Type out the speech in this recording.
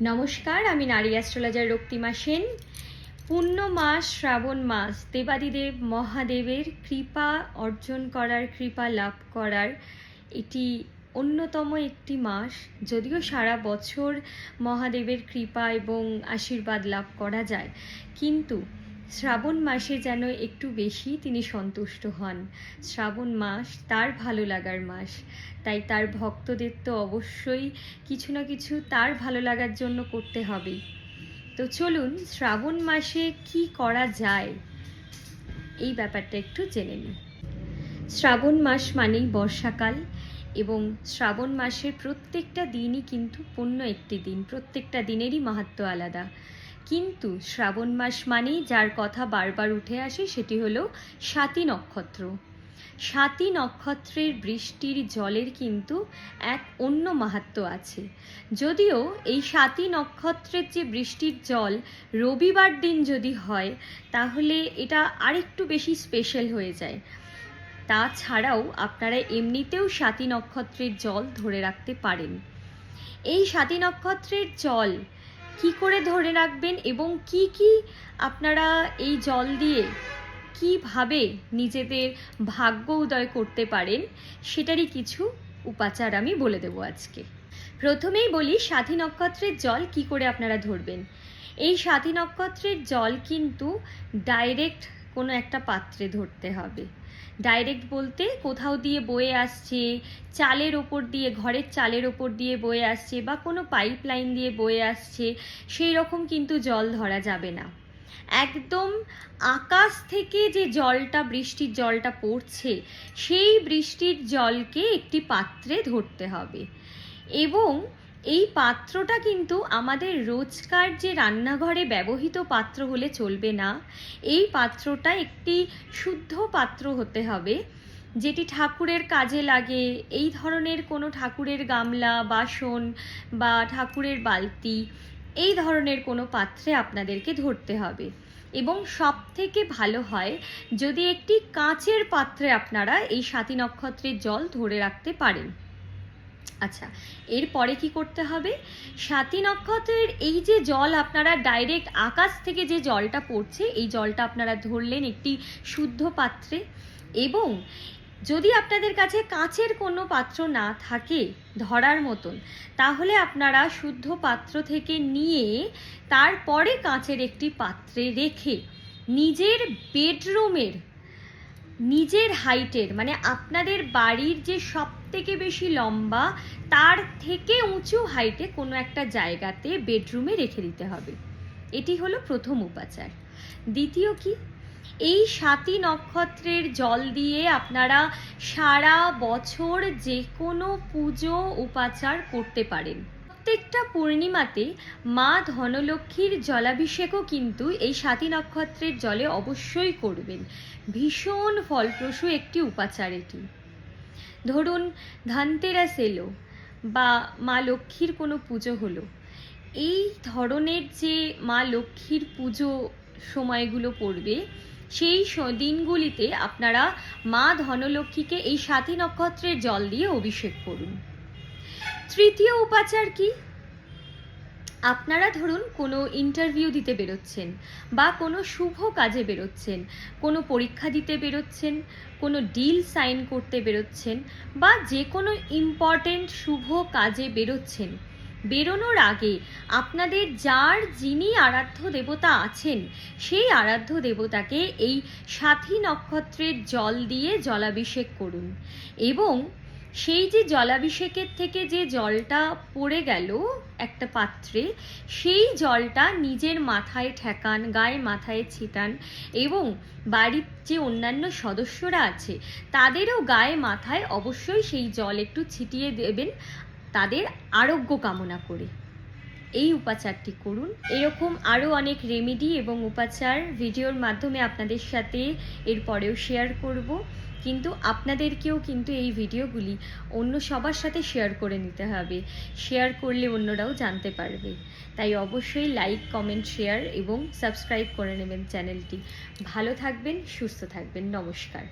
নমস্কার, আমি নারী অ্যাস্ট্রোলজার রক্তিমা সেন। পূর্ণ মাস শ্রাবণ মাস, দেবাদিদেব মহাদেবের কৃপা অর্জন করার, কৃপা লাভ করার এটি অন্যতম একটি মাস। যদিও সারা বছর মহাদেবের কৃপা এবং আশীর্বাদ লাভ করা যায়, কিন্তু শ্রাবণ মাসে যেন একটু বেশি তিনি সন্তুষ্ট হন। শ্রাবণ মাস তার ভালো লাগার মাস। তাই তার ভক্তদের তো অবশ্যই কিছু না কিছু তার ভালো লাগার জন্য করতে হবে। তো চলুন শ্রাবণ মাসে কি করা যায়, এই ব্যাপারটা একটু জেনে নিই। শ্রাবণ মাস মানেই বর্ষাকাল এবং শ্রাবণ মাসের প্রত্যেকটা দিনই কিন্তু পূর্ণ একটি দিন। প্রত্যেকটা দিনেরই মাহাত্ম আলাদা। কিন্তু শ্রাবণ মাস মানেই যার কথা বারবার উঠে আসে সেটি হলো স্বাতী নক্ষত্র। স্বাতী নক্ষত্রের বৃষ্টির জলের কিন্তু এক অন্য মাহাত্ম আছে। যদিও এই স্বাতী নক্ষত্রের যে বৃষ্টির জল রবিবার দিন যদি হয়, তাহলে এটা আরেকটু বেশি স্পেশাল হয়ে যায়। তাছাড়াও আপনারা এমনিতেও স্বাতী নক্ষত্রের জল ধরে রাখতে পারেন। এই স্বাতী নক্ষত্রের জল কি করে ধরে রাখবেন এবং কি কি আপনারা এই জল দিয়ে কীভাবে নিজেদের ভাগ্য উদয় করতে পারেন, সেটারই কিছু উপাচার আমি বলে দেবো আজকে। প্রথমেই বলি সাথী নক্ষত্রের জল কি করে আপনারা ধরবেন? এই সাথী নক্ষত্রের জল কিন্তু ডাইরেক্ট কোনো একটা পাত্রে ধরতে হবে। ডাইরেক্ট বলতে কোথাও দিয়ে বয়ে আসছে, চালের ওপর দিয়ে, ঘরের চালের ওপর দিয়ে বয়ে আসছে বা কোনো পাইপ লাইন দিয়ে বয়ে আসছে, সেই রকম কিন্তু জল ধরা যাবে না। একদম আকাশ থেকে যে জলটা, বৃষ্টির জলটা পড়ছে, সেই বৃষ্টির জলকে একটি পাত্রে ধরতে হবে। এবং এই পাত্রটা কিন্তু আমাদের রোজকার যে রান্নাঘরে ব্যবহৃত পাত্র হলে চলবে না, এই পাত্রটা একটি শুদ্ধ পাত্র হতে হবে, যেটি ঠাকুরের কাজে লাগে। এই ধরনের কোনো ঠাকুরের গামলা, বাসন বা ঠাকুরের বালতি, এই ধরনের কোনো পাত্রে আপনাদেরকে ধরতে হবে। এবং সব থেকে ভালো হয় যদি একটি কাঁচের পাত্রে আপনারা এই সাতী নক্ষত্রের জল ধরে রাখতে পারেন। আচ্ছা এরপরে কি করতে হবে? সাতী নক্ষত্রের এই যে জল আপনারা ডাইরেক্ট আকাশ থেকে যে জলটা পড়ছে, এই জলটা আপনারা ধরলেন একটি শুদ্ধ পাত্রে এবং যদি আপনাদের কাছে কাঁচের কোনো পাত্র না থাকে ধরার মতন, তাহলে আপনারা শুদ্ধ পাত্র থেকে নিয়ে তারপরে কাঁচের একটি পাত্রে রেখে নিজের বেডরুমের নিজের হাইটের মানে আপনাদের বাড়ির যে সব থেকে বেশি লম্বা, তার থেকে উঁচু হাইটে কোনো একটা জায়গাতে বেডরুমে রেখে দিতে হবে। এটি হলো প্রথম উপাচার। দ্বিতীয় কি? এই সাতী নক্ষত্রের জল দিয়ে আপনারা সারা বছর যে কোনো পুজো উপাচার করতে পারেন। প্রত্যেকটা পূর্ণিমাতে মা ধনলক্ষ্মীর জলাভিষেকও কিন্তু এই সাতী নক্ষত্রের জলে অবশ্যই করবেন। ভীষণ ফলপ্রসূ একটি উপাচার এটি। ধরুন, ধনতেরাস এলো বা মা লক্ষ্মীর কোনো পুজো হলো। এই ধরনের যে মা লক্ষ্মীর পুজো সময়গুলো পড়বে, সেই দিনগুলিতে আপনারা মা ধনলক্ষ্মীকে এই সাতী নক্ষত্রের জল দিয়ে অভিষেক করুন। তৃতীয় উপাচার কি? আপনারা ধরুন কোনো ইন্টারভিউ দিতে বেরোচ্ছেন বা কোনো শুভ কাজে বেরোচ্ছেন, কোনো পরীক্ষা দিতে বেরোচ্ছেন, কোনো ডিল সাইন করতে বেরোচ্ছেন বা যে কোনো ইম্পর্টেন্ট শুভ কাজে বেরোচ্ছেন। বেরোনোর আগে আপনাদের যার যিনি আরাধ্য দেবতা আছেন, সেই আরাধ্য দেবতাকে এই সাথী নক্ষত্রের জল দিয়ে জলাভিষেক করুন এবং সেই যে জলাভিষেকের থেকে যে জলটা পড়ে গেল একটা পাত্রে, সেই জলটা নিজের মাথায় ঠেকান, গায়ে মাথায় ছিটান এবং বাড়ির যে অন্যান্য সদস্যরা আছে, তাদেরও গায়ে মাথায় অবশ্যই সেই জল একটু ছিটিয়ে দেবেন, তাদের আরোগ্য কামনা করে। এই উপাচারটি করুন। এরকম আরও অনেক রেমেডি এবং উপাচার ভিডিওর মাধ্যমে আপনাদের সাথে এরপরেও শেয়ার করব। কিন্তু আপনাদেরকেও কিন্তু এই ভিডিওগুলি অন্য সবার সাথে শেয়ার করে নিতে হবে। শেয়ার করলে অন্যরাও জানতে পারবে। তাই অবশ্যই লাইক কমেন্ট শেয়ার এবং সাবস্ক্রাইব করে নেবেন চ্যানেলটি। ভালো থাকবেন, সুস্থ থাকবেন। নমস্কার।